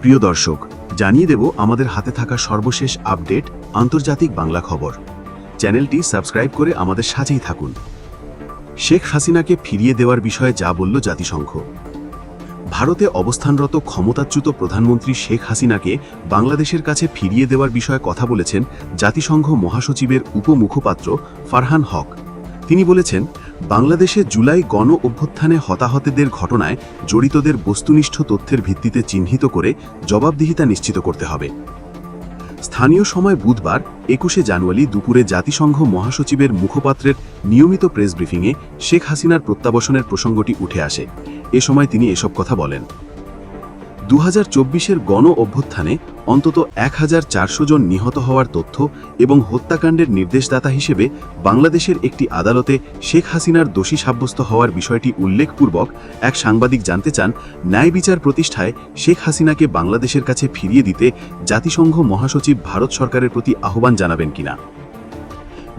প্রিয় দর্শক, জানিয়ে দেব আমাদের হাতে থাকা সর্বশেষ আপডেট আন্তর্জাতিক বাংলা খবর। চ্যানেলটি সাবস্ক্রাইব করে আমাদের সাথেই থাকুন। শেখ হাসিনাকে ফিরিয়ে দেওয়ার বিষয়ে যা বলল জাতিসংঘ। ভারতে অবস্থানরত ক্ষমতাচ্যুত প্রধানমন্ত্রী শেখ হাসিনাকে বাংলাদেশের কাছে ফিরিয়ে দেওয়ার বিষয়ে কথা বলেছেন জাতিসংঘ মহাসচিবের উপমুখপাত্র ফারহান হক। তিনি বলেছেন বাংলাদেশে জুলাই গণ অভ্যুত্থানে হতাহতদের ঘটনায় জড়িতদের বস্তুনিষ্ঠ তথ্যের ভিত্তিতে চিহ্নিত করে জবাবদিহিতা নিশ্চিত করতে হবে। স্থানীয় সময় বুধবার, একুশে জানুয়ারি দুপুরে জাতিসংঘ মহাসচিবের মুখপাত্রের নিয়মিত প্রেস ব্রিফিংয়ে শেখ হাসিনার প্রত্যাবাসনের প্রসঙ্গটি উঠে আসে। এ সময় তিনি এসব কথা বলেন। দু হাজার চব্বিশের গণ অভ্যুত্থানে অন্তত এক হাজার চারশো জন নিহত হওয়ার তথ্য এবং হত্যাকাণ্ডের নির্দেশদাতা হিসেবে বাংলাদেশের একটি আদালতে শেখ হাসিনার দোষী সাব্যস্ত হওয়ার বিষয়টি উল্লেখপূর্বক এক সাংবাদিক জানতে চান, ন্যায় বিচার প্রতিষ্ঠায় শেখ হাসিনাকে বাংলাদেশের কাছে ফিরিয়ে দিতে জাতিসংঘ মহাসচিব ভারত সরকারের প্রতি আহ্বান জানাবেন কিনা।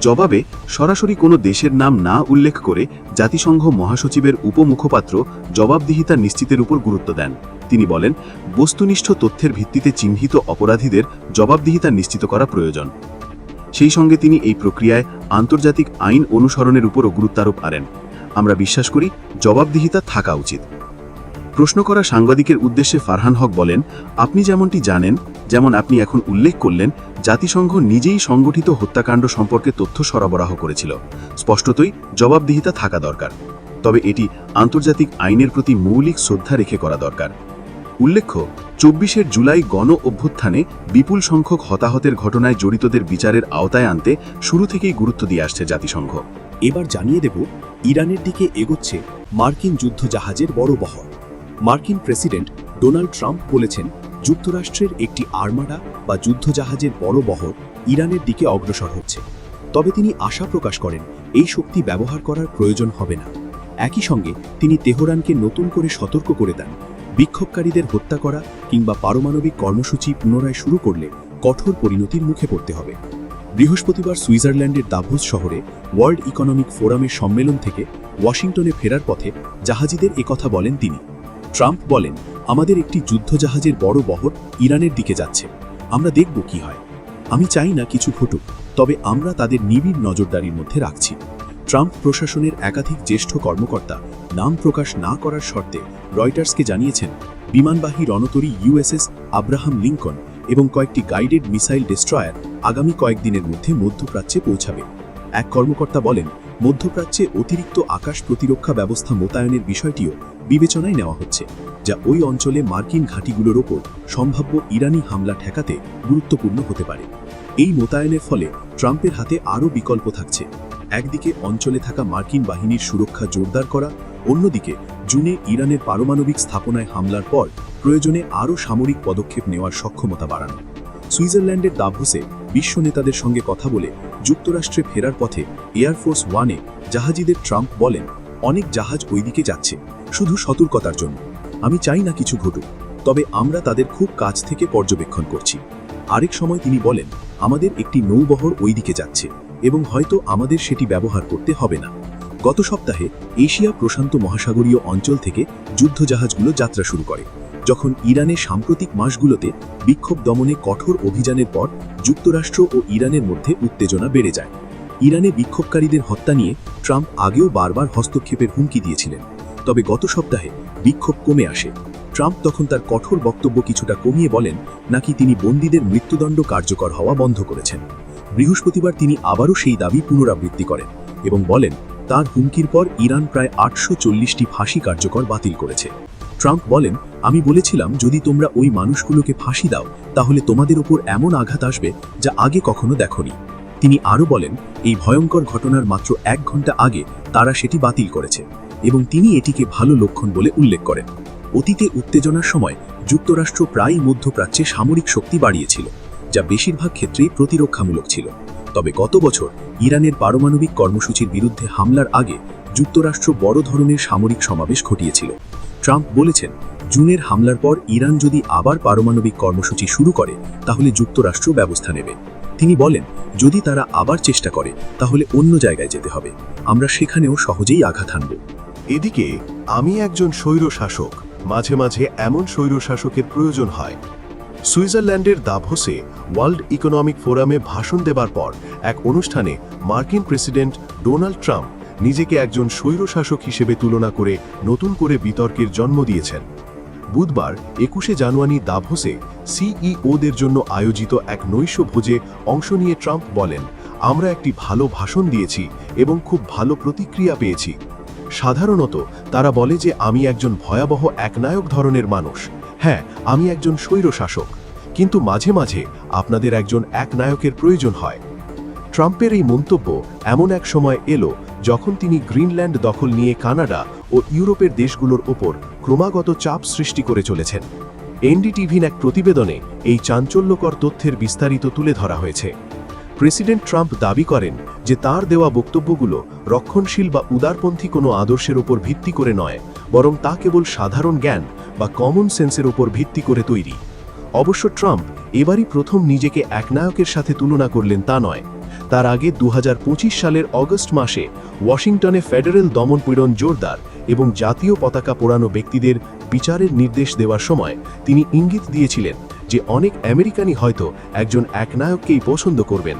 জবাবে সরাসরি কোনো দেশের নাম না উল্লেখ করে জাতিসংঘ মহাসচিবের উপমুখপাত্র জবাবদিহিতা নিশ্চিতের উপর গুরুত্ব দেন। তিনি বলেন, বস্তুনিষ্ঠ তথ্যের ভিত্তিতে চিহ্নিত অপরাধীদের জবাবদিহিতা নিশ্চিত করা প্রয়োজন। সেই সঙ্গে তিনি এই প্রক্রিয়ায় আন্তর্জাতিক আইন অনুসরণের উপরও গুরুত্বারোপ আনেন। আমরা বিশ্বাস করি, জবাবদিহিতা থাকা উচিত। প্রশ্ন করা সাংবাদিকের উদ্দেশ্যে ফারহান হক বলেন, আপনি যেমনটি জানেন যেমন আপনি এখন উল্লেখ করলেন, জাতিসংঘ নিজেই সংগঠিত হত্যাকাণ্ড সম্পর্কে তথ্য সরবরাহ করেছিল। স্পষ্টতই জবাবদিহিতা থাকা দরকার। তবে এটি আন্তর্জাতিক আইনের প্রতি মৌলিক শ্রদ্ধা রেখে করা দরকার। উল্লেখ্য, চব্বিশের জুলাই গণ অভ্যুত্থানে বিপুল সংখ্যক হতাহতের ঘটনায় জড়িতদের বিচারের আওতায় আনতে শুরু থেকেই গুরুত্ব দিয়ে আসছে জাতিসংঘ। এবার জানিয়ে দেব, ইরানের দিকে এগোচ্ছে মার্কিন যুদ্ধ জাহাজের বড় বহর। মার্কিন প্রেসিডেন্ট ডোনাল্ড ট্রাম্প বলেছেন যুক্তরাষ্ট্রের একটি আর্মাডা বা যুদ্ধজাহাজের বড় বহর ইরানের দিকে অগ্রসর হচ্ছে। তবে তিনি আশা প্রকাশ করেন, এই শক্তি ব্যবহার করার প্রয়োজন হবে না। একই সঙ্গে তিনি তেহরানকে নতুন করে সতর্ক করে দেন। বিক্ষোভকারীদের হত্যা করা কিংবা পারমাণবিক কর্মসূচি পুনরায় শুরু করলে কঠোর পরিণতির মুখে পড়তে হবে। বৃহস্পতিবার সুইজারল্যান্ডের দাভোস শহরে ওয়ার্ল্ড ইকোনমিক ফোরামের সম্মেলন থেকে ওয়াশিংটনে ফেরার পথে জাহাজিদের একথা বলেন তিনি। ট্রাম্প বলেন আমাদের একটি যুদ্ধজাহাজের বড় বহর ইরানের দিকে যাচ্ছে। আমরা দেখব কি হয়। আমি চাই না কিছু ঘটুক, তবে আমরা তাদের নিবিড় নজরদারির মধ্যে রাখছি। ট্রাম্প প্রশাসনের একাধিক জ্যেষ্ঠ কর্মকর্তা নাম প্রকাশ না করার শর্তে রয়টার্সকে জানিয়েছেন, বিমানবাহী রণতরী ইউএসএস আব্রাহাম লিঙ্কন এবং কয়েকটি গাইডেড মিসাইল ডেস্ট্রয়ার আগামী কয়েকদিনের মধ্যে মধ্যপ্রাচ্যে পৌঁছাবে। এক কর্মকর্তা বলেন মধ্যপ্রাচ্যে অতিরিক্ত আকাশ প্রতিরক্ষা ব্যবস্থা মোতায়েনের বিষয়টিও বিবেচনায় নেওয়া হচ্ছে, যা ওই অঞ্চলে মার্কিন ঘাঁটিগুলোর ওপর সম্ভাব্য ইরানি হামলা ঠেকাতে গুরুত্বপূর্ণ হতে পারে। এই মোতায়েনের ফলে ট্রাম্পের হাতে আরও বিকল্প থাকছে, একদিকে অঞ্চলে থাকা মার্কিন বাহিনীর সুরক্ষা জোরদার করা, অন্যদিকে জুনে ইরানের পারমাণবিক স্থাপনায় হামলার পর প্রয়োজনে আরও সামরিক পদক্ষেপ নেওয়ার সক্ষমতা বাড়ানো। সুইজারল্যান্ডের দাভোসে বিশ্ব নেতাদের সঙ্গে কথা বলে যুক্তরাষ্ট্রে ফেরার পথে এয়ারফোর্স ওয়ানে জাহাজিদের ট্রাম্প বলেন, অনেক জাহাজ ওইদিকে যাচ্ছে, শুধু সতর্কতার জন্য। আমি চাই না কিছু ঘটুক, তবে আমরা তাদের খুব কাছ থেকে পর্যবেক্ষণ করছি। আরেক সময় তিনি বলেন, আমাদের একটি নৌবহর ওইদিকে যাচ্ছে এবং হয়তো আমাদের সেটি ব্যবহার করতে হবে না। গত সপ্তাহে এশিয়া প্রশান্ত মহাসাগরীয় অঞ্চল থেকে যুদ্ধজাহাজগুলো যাত্রা শুরু করে। যখন ইরানের সাম্প্রতিক মাসগুলোতে বিক্ষোভ দমনে কঠোর অভিযানের পর যুক্তরাষ্ট্র ও ইরানের মধ্যে উত্তেজনা বেড়ে যায়। ইরানে বিক্ষোভকারীদের হত্যা নিয়ে ট্রাম্প আগেও বারবার হস্তক্ষেপের হুমকি দিয়েছিলেন। তবে গত সপ্তাহে বিক্ষোভ কমে আসে। ট্রাম্প তখন তার কঠোর বক্তব্য কিছুটা কমিয়ে বলেন, নাকি তিনি বন্দীদের মৃত্যুদণ্ড কার্যকর হওয়া বন্ধ করেছেন? বৃহস্পতিবার তিনি আবারও সেই দাবি পুনরাবৃত্তি করেন এবং বলেন, তার হুমকির পর ইরান প্রায় আটশো ফাঁসি কার্যকর বাতিল করেছে। ট্রাম্প বলেন, আমি বলেছিলাম, যদি তোমরা ওই মানুষগুলোকে ফাঁসি দাও, তাহলে তোমাদের ওপর এমন আঘাত আসবে যা আগে কখনো দেখনি। তিনি আরও বলেন, এই ভয়ঙ্কর ঘটনার মাত্র এক ঘণ্টা আগে তারা সেটি বাতিল করেছে এবং তিনি এটিকে ভালো লক্ষণ বলে উল্লেখ করেন। অতীতে উত্তেজনার সময় যুক্তরাষ্ট্র প্রায়ই মধ্যপ্রাচ্যে সামরিক শক্তি বাড়িয়েছিল, যা বেশিরভাগ ক্ষেত্রেই প্রতিরক্ষামূলক ছিল। তবে গত বছর ইরানের পারমাণবিক কর্মসূচির বিরুদ্ধে হামলার আগে যুক্তরাষ্ট্র বড় ধরনের সামরিক সমাবেশ ঘটিয়েছিল। ট্রাম্প বলেছেন, জুনের হামলার পর ইরান যদি আবার পারমাণবিক কর্মসূচি শুরু করে, তাহলে যুক্তরাষ্ট্র ব্যবস্থা নেবে। তিনি বলেন, যদি তারা আবার চেষ্টা করে, তাহলে অন্য জায়গায় যেতে হবে। আমরা সেখানেও সহজেই আঘাত হানব। এদিকে, আমি একজন স্বৈর শাসক মাঝে মাঝে এমন স্বৈরশাসকের প্রয়োজন হয়। সুইজারল্যান্ডের দাভোসে ওয়ার্ল্ড ইকোনমিক ফোরামে ভাষণ দেবার পর, এক অনুষ্ঠানে মার্কিন প্রেসিডেন্ট ডোনাল্ড ট্রাম্প নিজেকে একজন স্বৈরশাসক হিসেবে তুলনা করে নতুন করে বিতর্কের জন্ম দিয়েছেন। বুধবার, একুশে জানুয়ারি দাভোসে সিইওদের জন্য আয়োজিত এক নৈশ ভোজে অংশ নিয়ে ট্রাম্প বলেন, আমরা একটি ভালো ভাষণ দিয়েছি এবং খুব ভালো প্রতিক্রিয়া পেয়েছি। সাধারণত তারা বলে যে আমি একজন ভয়াবহ একনায়ক ধরনের মানুষ। হ্যাঁ আমি একজন স্বৈরশাসক। কিন্তু মাঝে মাঝে আপনাদের একজন একনায়কের প্রয়োজন হয়। ট্রাম্পের এই মন্তব্য এমন এক সময় এলো যখন তিনি গ্রিনল্যান্ড দখল নিয়ে কানাডা ও ইউরোপের দেশগুলোর ওপর ক্রমাগত চাপ সৃষ্টি করে চলেছেন। এনডিটিভির এক প্রতিবেদনে এই চাঞ্চল্যকর তথ্যের বিস্তারিত তুলে ধরা হয়েছে। প্রেসিডেন্ট ট্রাম্প দাবি করেন যে তার দেওয়া বক্তব্যগুলো রক্ষণশীল বা উদারপন্থী কোনো আদর্শের উপর ভিত্তি করে নয়, বরং তা কেবল সাধারণ জ্ঞান বা কমন সেন্সের ওপর ভিত্তি করে তৈরি। অবশ্য ট্রাম্প এবারই প্রথম নিজেকে একনায়কের সাথে তুলনা করলেন তা নয় তার আগে দু হাজার পঁচিশ সালের অগস্ট মাসে ওয়াশিংটনে ফেডারেল দমনপীড়ন জোরদার এবং জাতীয় পতাকা পোড়ানো ব্যক্তিদের বিচারের নির্দেশ দেওয়ার সময় তিনি ইঙ্গিত দিয়েছিলেন যে অনেক আমেরিকানই হয়তো একজন একনায়ককেই পছন্দ করবেন।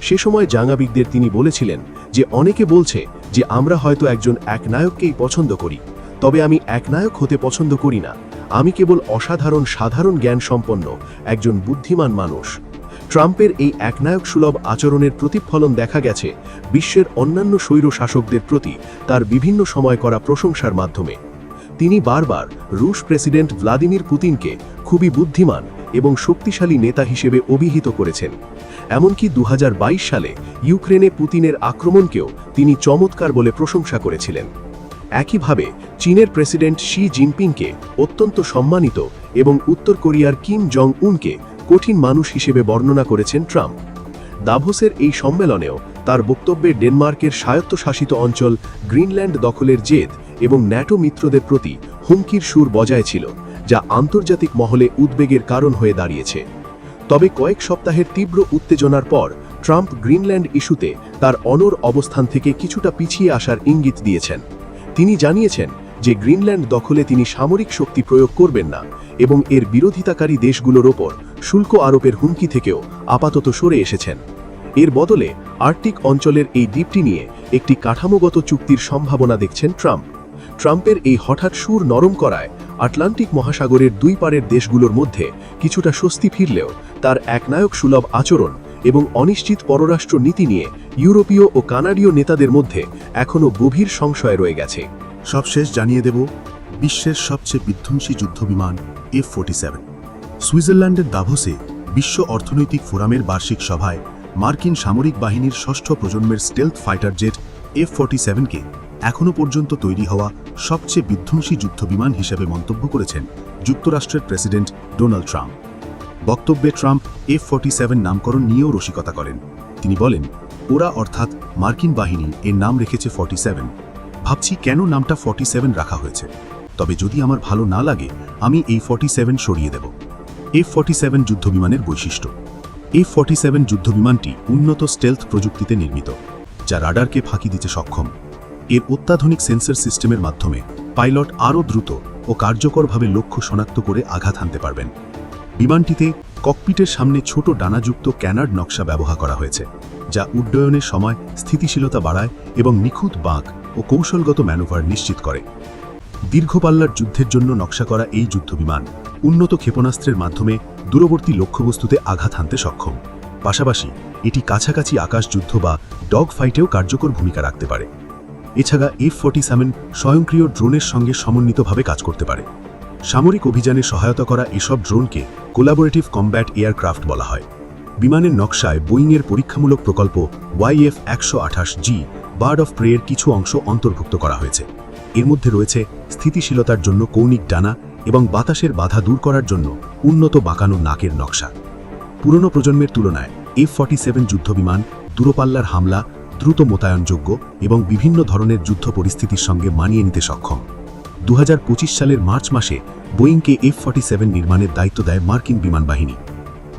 সে সময় জাঙ্গাবিকদের তিনি বলেছিলেন যে অনেকে বলছে যে আমরা হয়তো একজন একনায়ককেই পছন্দ করি। তবে আমি একনায়ক হতে পছন্দ করি না। আমি কেবল অসাধারণ সাধারণ জ্ঞান সম্পন্ন একজন বুদ্ধিমান মানুষ। ট্রাম্পের এই একনায়ক সুলভ আচরণের প্রতিফলন দেখা গেছে বিশ্বের অন্যান্য স্বৈর শাসকদের প্রতি তার বিভিন্ন সময় করা প্রশংসার মাধ্যমে। তিনি বারবার রুশ প্রেসিডেন্ট ভ্লাদিমির পুতিনকে খুবই বুদ্ধিমান এবং শক্তিশালী নেতা হিসেবে অভিহিত করেছেন। এমনকি দু হাজার বাইশ সালে ইউক্রেনে পুতিনের আক্রমণকেও তিনি চমৎকার বলে প্রশংসা করেছিলেন। একইভাবে চীনের প্রেসিডেন্ট শি জিনপিংকে অত্যন্ত সম্মানিত এবং উত্তর কোরিয়ার কিম জং উনকে কঠিন মানুষ হিসেবে বর্ণনা করেছেন ট্রাম্প। দাভোসের এই সম্মেলনেও তার বক্তব্যে ডেনমার্কের স্বায়ত্তশাসিত অঞ্চল গ্রিনল্যান্ড দখলের জেদ এবং ন্যাটো মিত্রদের প্রতি হুমকির সুর বজায় ছিল, যা আন্তর্জাতিক মহলে উদ্বেগের কারণ হয়ে দাঁড়িয়েছে। তবে কয়েক সপ্তাহের তীব্র উত্তেজনার পর ট্রাম্প গ্রিনল্যান্ড ইস্যুতে তার অনর অবস্থান থেকে কিছুটা পিছিয়ে আসার ইঙ্গিত দিয়েছেন। তিনি জানিয়েছেন যে গ্রিনল্যান্ড দখলে তিনি সামরিক শক্তি প্রয়োগ করবেন না এবং এর বিরোধিতাকারী দেশগুলোর ওপর শুল্ক আরোপের হুমকি থেকেও আপাতত সরে এসেছেন। এর বদলে আর্কটিক অঞ্চলের এই দ্বীপটি নিয়ে একটি কাঠামোগত চুক্তির সম্ভাবনা দেখছেন ট্রাম্প। ট্রাম্পের এই হঠাৎ সুর নরম করায় আটলান্টিক মহাসাগরের দুই পারের দেশগুলোর মধ্যে কিছুটা স্বস্তি ফিরলেও তার একনায়ক সুলভ আচরণ এবং অনিশ্চিত পররাষ্ট্র নীতি নিয়ে ইউরোপীয় ও কানাডীয় নেতাদের মধ্যে এখনও গভীর সংশয় রয়ে গেছে। সবশেষ জানিয়ে দেব, বিশ্বের সবচেয়ে বিধ্বংসী যুদ্ধবিমান এফ ফোর্টি সেভেন। সুইজারল্যান্ডের দাভোসে বিশ্ব অর্থনৈতিক ফোরামের বার্ষিক সভায় মার্কিন সামরিক বাহিনীর ষষ্ঠ প্রজন্মের stealth fighter jet F forty সেভেনকে এখনও পর্যন্ত তৈরি হওয়া সবচেয়ে বিধ্বংসী যুদ্ধবিমান হিসেবে মন্তব্য করেছেন যুক্তরাষ্ট্রের প্রেসিডেন্ট ডোনাল্ড ট্রাম্প। বক্তব্যে ট্রাম্প এফ ফোর্টি সেভেন নামকরণ নিয়েও রসিকতা করেন। তিনি বলেন, ওরা অর্থাৎ মার্কিন বাহিনী এর নাম রেখেছে ফর্টি সেভেন। ভাবছি কেন নামটা ফর্টি সেভেন রাখা হয়েছে। তবে যদি আমার ভালো না লাগে, আমি এই ফর্টি সেভেন সরিয়ে দেব। এফ ফর্টি সেভেন যুদ্ধবিমানের বৈশিষ্ট্য। এফ ফর্টি সেভেন যুদ্ধবিমানটি উন্নত স্টেলথ প্রযুক্তিতে নির্মিত, যা রাডারকে ফাঁকি দিতে সক্ষম। এর অত্যাধুনিক সেন্সর সিস্টেমের মাধ্যমে পাইলট আরও দ্রুত ও কার্যকরভাবে লক্ষ্য শনাক্ত করে আঘাত হানতে পারবেন। বিমানটিতে ককপিটের সামনে ছোট ডানাযুক্ত ক্যানার্ড নকশা ব্যবহার করা হয়েছে, যা উড্ডয়নের সময় স্থিতিশীলতা বাড়ায় এবং নিখুঁত বাঁক ও কৌশলগত ম্যানোভার নিশ্চিত করে। দীর্ঘপাল্লার যুদ্ধের জন্য নকশা করা এই যুদ্ধবিমান উন্নত ক্ষেপণাস্ত্রের মাধ্যমে দূরবর্তী লক্ষ্যবস্তুতে আঘাত হানতে সক্ষম। পাশাপাশি, এটি কাছাকাছি আকাশ যুদ্ধ বা ডগ ফাইটেও কার্যকর ভূমিকা রাখতে পারে। এছাড়া এফ ফর্টি সেভেন স্বয়ংক্রিয় ড্রোনের সঙ্গে সমন্বিতভাবে কাজ করতে পারে। সামরিক অভিযানে সহায়তা করা এসব ড্রোনকে কোলাবোরেটিভ কম্ব্যাট এয়ারক্রাফট বলা হয়। বিমানের নকশায় বোয়িংয়ের পরীক্ষামূলক প্রকল্প ওয়াইএফ একশো আঠাশ জি বার্ড অফ প্রেয়ের কিছু অংশ অন্তর্ভুক্ত করা হয়েছে। এর মধ্যে রয়েছে স্থিতিশীলতার জন্য কৌণিক ডানা এবং বাতাসের বাধা দূর করার জন্য উন্নত বাঁকানো নাকের নকশা। পুরনো প্রজন্মের তুলনায় এফ ফর্টি সেভেন যুদ্ধবিমান, দূরপাল্লার হামলা, দ্রুত মোতায়নযোগ্য এবং বিভিন্ন ধরনের যুদ্ধ পরিস্থিতির সঙ্গে মানিয়ে নিতে সক্ষম। দু হাজার পঁচিশ সালের মার্চ মাসে বোয়িংকে এফ ফর্টি সেভেন নির্মাণের দায়িত্ব দেয় মার্কিন বিমান বাহিনী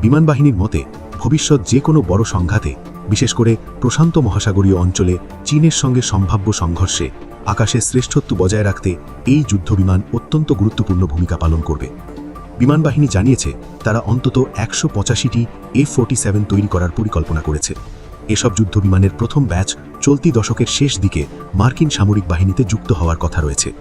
বিমান বাহিনীর মতে, ভবিষ্যৎ যে কোনো বড় সংঘাতে, বিশেষ করে প্রশান্ত মহাসাগরীয় অঞ্চলে চীনের সঙ্গে সম্ভাব্য সংঘর্ষে আকাশে শ্রেষ্ঠত্ব বজায় রাখতে এই যুদ্ধবিমান অত্যন্ত গুরুত্বপূর্ণ ভূমিকা পালন করবে। বিমানবাহিনী জানিয়েছে, তারা অন্তত একশো পঁচাশিটি এ ফোর্টি সেভেন তৈরি করার পরিকল্পনা করেছে। এসব যুদ্ধবিমানের প্রথম ব্যাচ চলতি দশকের শেষ দিকে মার্কিন সামরিক বাহিনীতে যুক্ত হওয়ার কথা রয়েছে।